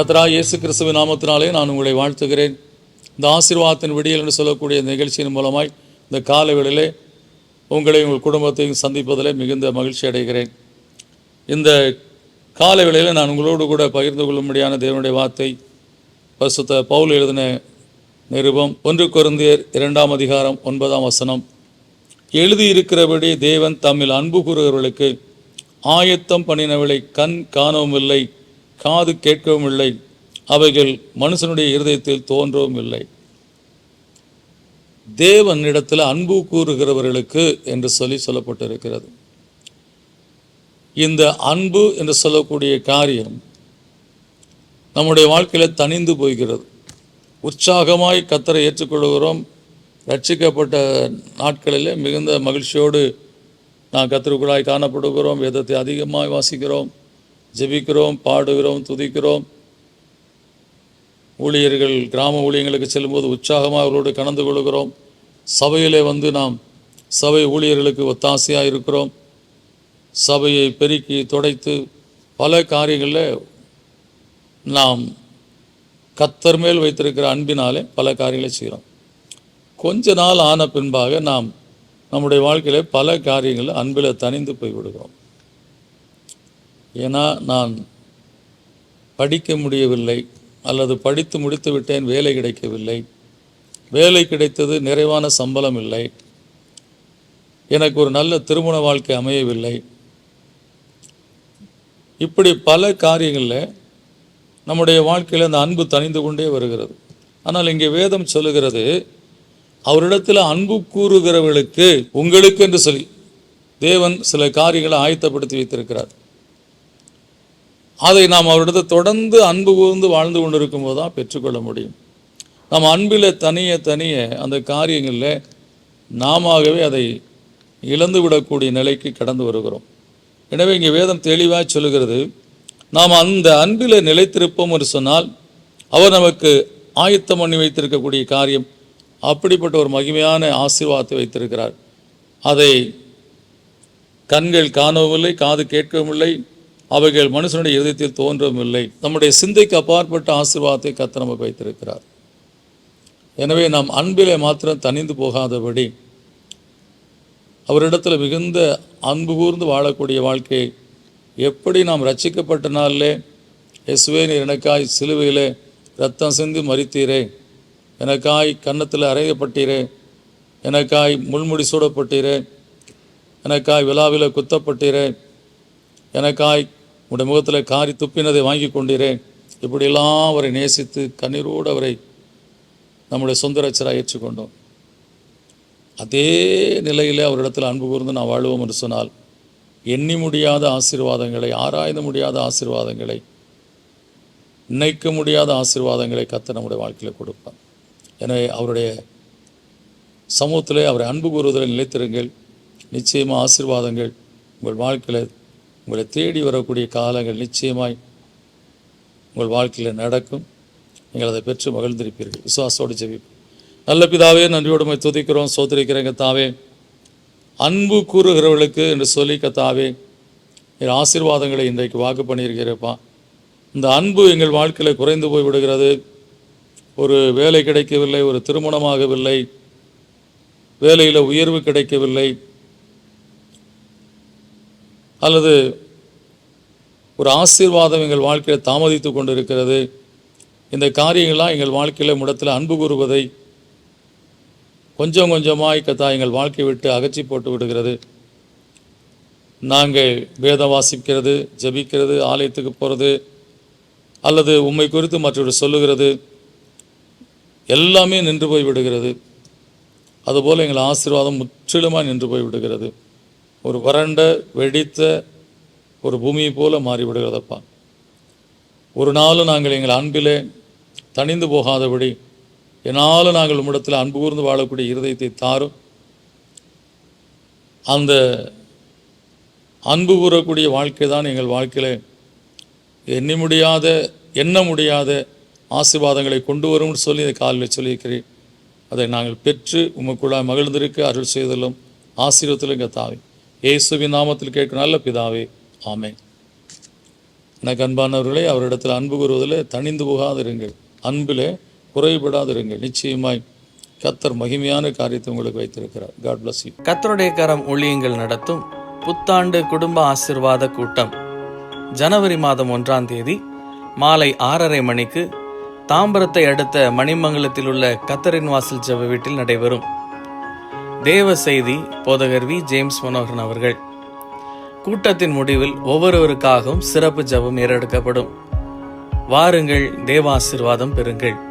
கத்ரா இயேசு கிறிஸ்துவின் நாமத்தினாலே நான் உங்களை வாழ்த்துகிறேன். இந்த ஆசீர்வாதத்தின் விடியல் என்று சொல்லக்கூடிய நிகழ்ச்சியின் மூலமாய் இந்த காலவெளியிலே உங்களை உங்கள் குடும்பத்தையும் சந்திப்பதில் மிகுந்த மகிழ்ச்சி அடைகிறேன். இந்த காலவெளியில் நான் உங்களோடு கூட பகிர்ந்து கொள்ளும்படியான தேவனுடைய வார்த்தை பசுத்த பவுல் எழுதின நிருபம் ஒன்று குருந்தியர் இரண்டாம் அதிகாரம் ஒன்பதாம் வசனம். எழுதியிருக்கிறபடி தேவன் தம்மில் அன்பு கூறுகிறவர்களுக்கு ஆயத்தம் பண்ணினவளை கண் காணவும் இல்லை காது கேட்கவும் இல்லை. அவைகள் மனுஷனுடைய இருதயத்தில் தோன்றவும் இல்லை. தேவனிடத்தில் அன்பு கூறுகிறவர்களுக்கு என்று சொல்லி சொல்லப்பட்டிருக்கிறது. இந்த அன்பு என்று சொல்லக்கூடிய காரியம் நம்முடைய வாழ்க்கையில் தணிந்து போகிறது உற்சாகமாய் கத்தரை ஏற்றுக்கொள்கிறோம். ரட்சிக்கப்பட்ட நாட்களில் மிகுந்த மகிழ்ச்சியோடு நான் கத்திற்குள்ளாய் காணப்படுகிறோம். வேதத்தை அதிகமாக வாசிக்கிறோம். ஜெபிக்கிறோம் பாடுகிறோம் துதிக்கிறோம். ஊழியர்கள் கிராம ஊழியங்களுக்கு செல்லும்போது உற்சாகமாக அவர்களோடு கலந்து கொள்கிறோம். சபையிலே வந்து நாம் சபை ஊழியர்களுக்கு ஒத்தாசையாக இருக்கிறோம். சபையை பெருக்கி துடைத்து பல காரியங்களில் நாம் கத்தர் மேல் வைத்திருக்கிற அன்பினாலே பல காரியங்களை செய்கிறோம். கொஞ்ச நாள் ஆன பின்பாக நாம் நம்முடைய வாழ்க்கையில் பல காரியங்களில் அன்பில் தணிந்து போய் விடுகிறோம் ஏன்னா நான் படிக்க முடியவில்லை அல்லது படித்து முடித்து விட்டேன் வேலை கிடைக்கவில்லை. வேலை கிடைத்தது நிறைவான சம்பளம் இல்லை. எனக்கு ஒரு நல்ல திருமண வாழ்க்கை அமையவில்லை. இப்படி பல காரியங்களில் நம்முடைய வாழ்க்கையில் அந்த அன்பு தணிந்து கொண்டே வருகிறது. ஆனால் இங்கே வேதம் சொல்லுகிறது அவரிடத்தில் அன்பு கூறுகிறவர்களுக்கு உங்களுக்கு என்று சொல்லி தேவன் சில காரியங்களை ஆயத்தப்படுத்தி வைத்திருக்கிறார். அதை நாம் அவரிடத்தை தொடர்ந்து அன்பு கூர்ந்து வாழ்ந்து கொண்டிருக்கும் போது தான் பெற்றுக்கொள்ள முடியும். நம்ம அன்பில் தனிய தனிய அந்த காரியங்களில் நாமவே அதை இழந்து விடக்கூடிய நிலைக்கு கடந்து வருகிறோம். எனவே இங்கே வேதம் தெளிவாக சொல்லுகிறது நாம் அந்த அன்பில் நிலைத்திருப்போம் என்று சொன்னால் அவர் நமக்கு ஆயத்தம் பண்ணி வைத்திருக்கக்கூடிய காரியம் அப்படிப்பட்ட ஒரு மகிமையான ஆசீர்வாதத்தை வைத்திருக்கிறார். அதை கண்கள் காணவும் இல்லை காது கேட்கவும் இல்லை அவைகள் மனுஷனுடைய இதயத்தில் தோன்றவும் இல்லை. நம்முடைய சிந்தைக்கு அப்பாற்பட்ட ஆசீர்வாதத்தை கத்த நமக்கு வைத்திருக்கிறார். எனவே நாம் அன்பிலே மாத்திரம் தனிந்து போகாதபடி அவரிடத்தில் மிகுந்த அன்பு கூர்ந்து வாழக்கூடிய வாழ்க்கையை எப்படி நாம் ரட்சிக்கப்பட்ட நாளிலே எஸ்வேனி நீர் எனக்காய் சிலுவையிலே ரத்தம் சிந்து மறித்தீரே எனக்காய் கன்னத்தில் அறையப்பட்டீரே. எனக்காய் முள்முடி சூடப்பட்டீரே. எனக்காய் விழாவில் குத்தப்பட்டீரே. எனக்காய் உடைய முகத்தில் காரி துப்பினதை வாங்கி கொண்டீரே இப்படியெல்லாம் அவரை நேசித்து கண்ணீரோடு அவரை நம்முடைய சொந்த ரச்சராக ஏற்றுக்கொண்டோம். அதே நிலையிலே அவரிடத்தில் அன்பு கூர்ந்து நான் வாழ்வோம் என்று சொன்னால் எண்ணி முடியாத ஆசீர்வாதங்களை ஆராய்ந்து முடியாத ஆசீர்வாதங்களை நினைக்க முடியாத ஆசீர்வாதங்களை கத்த நம்முடைய வாழ்க்கையில் கொடுப்பார். எனவே அவருடைய சமூகத்திலே அவரை அன்பு கூறுவதில் நிலைத்திருங்கள். நிச்சயமாக ஆசீர்வாதங்கள் உங்கள் வாழ்க்கையில் உங்களை தேடி வரக்கூடிய காலங்கள் நிச்சயமாய் உங்கள் வாழ்க்கையில் நடக்கும். நீங்கள் அதை பெற்று மகிழ்ந்திருப்பீர்கள். விசுவாசோடு ஜெபிப்போம். நல்ல பிதாவே நன்றியோடுமை துதிக்கிறோம். சோதரிக்கிறேங்க தாவே அன்பு கூறுகிறவர்களுக்கு என்று சொல்லி கத்தாவே என் ஆசீர்வாதங்களை இன்றைக்கு வாக்கு பண்ணியிருக்கிறப்பா இந்த அன்பு எங்கள் வாழ்க்கையில் குறைந்து போய் விடுகிறது. ஒரு வேலை கிடைக்கவில்லை ஒரு திருமணமாகவில்லை வேலையில் உயர்வு கிடைக்கவில்லை. அல்லது ஒரு ஆசீர்வாதம் எங்கள் வாழ்க்கையில் தாமதித்து கொண்டிருக்கிறது. இந்த காரியங்கள்லாம் எங்கள் வாழ்க்கையில் முடத்தில் அன்பு கூறுவதை கொஞ்சம் கொஞ்சமாக கத்தா எங்கள் வாழ்க்கையை விட்டு அகற்றி போட்டு விடுகிறது. நாங்கள் வேதம் வாசிக்கிறது ஜெபிக்கிறது ஆலயத்துக்கு போகிறது அல்லது உம்மை குறித்து மற்றொரு சொல்லுகிறது எல்லாமே நின்று போய் விடுகிறது. அதுபோல் எங்கள் ஆசீர்வாதம் முற்றிலுமாக நின்று போய் விடுகிறது. ஒரு வறண்ட வெடித்த ஒரு பூமியை போல மாறிவிடுகிறதப்பா. ஒரு நாளும் நாங்கள் எங்கள் அன்பிலே தணிந்து போகாதபடி என்னாலும் நாங்கள் உம்மிடத்தில் அன்பு கூர்ந்து வாழக்கூடிய இருதயத்தை தாரும். அந்த அன்பு கூறக்கூடிய வாழ்க்கை தான் எங்கள் வாழ்க்கையில் எண்ணி முடியாத எண்ண முடியாத ஆசீர்வாதங்களை கொண்டு வரும்னு சொல்லி இந்த காலில் சொல்லியிருக்கிறேன். அதை நாங்கள் பெற்று உமக்குள்ளாய் மகிழ்ந்திருக்க அருள் செய்தலும் ஆசீர்வத்திலும் எங்கள் தாவே. இயேசுவின் நாமத்தில் கேட்கும் நல்ல பிதாவே ஆமே எனக்கு அன்பானவர்களே அவரிடத்தில் அன்பு கூறுவதில் தணிந்து போகாதிருங்கள். அன்பிலே குறைபடாதிருங்கள். நிச்சயமாய் கத்தர் மகிமையான காரியத்தை உங்களுக்கு வைத்திருக்கிறார். காட் பிளஸ் யூ கத்தருடைய கரம் ஊழியங்கள் நடத்தும். புத்தாண்டு குடும்ப ஆசிர்வாத கூட்டம். ஜனவரி மாதம் ஒன்றாம் தேதி மாலை ஆறரை மணிக்கு தாம்பரத்தை அடுத்த மணிமங்கலத்தில் உள்ள கத்தரின் வாசல் ஜெப வீட்டில் நடைபெறும். தேவ செய்தி போதகர் வி. ஜேம்ஸ் மனோகரன் அவர்கள். கூட்டத்தின் முடிவில் ஒவ்வொருவருக்காகவும் சிறப்பு ஜபம் ஏறெடுக்கப்படும். வாருங்கள் தேவாசிர்வாதம் பெறுங்கள்.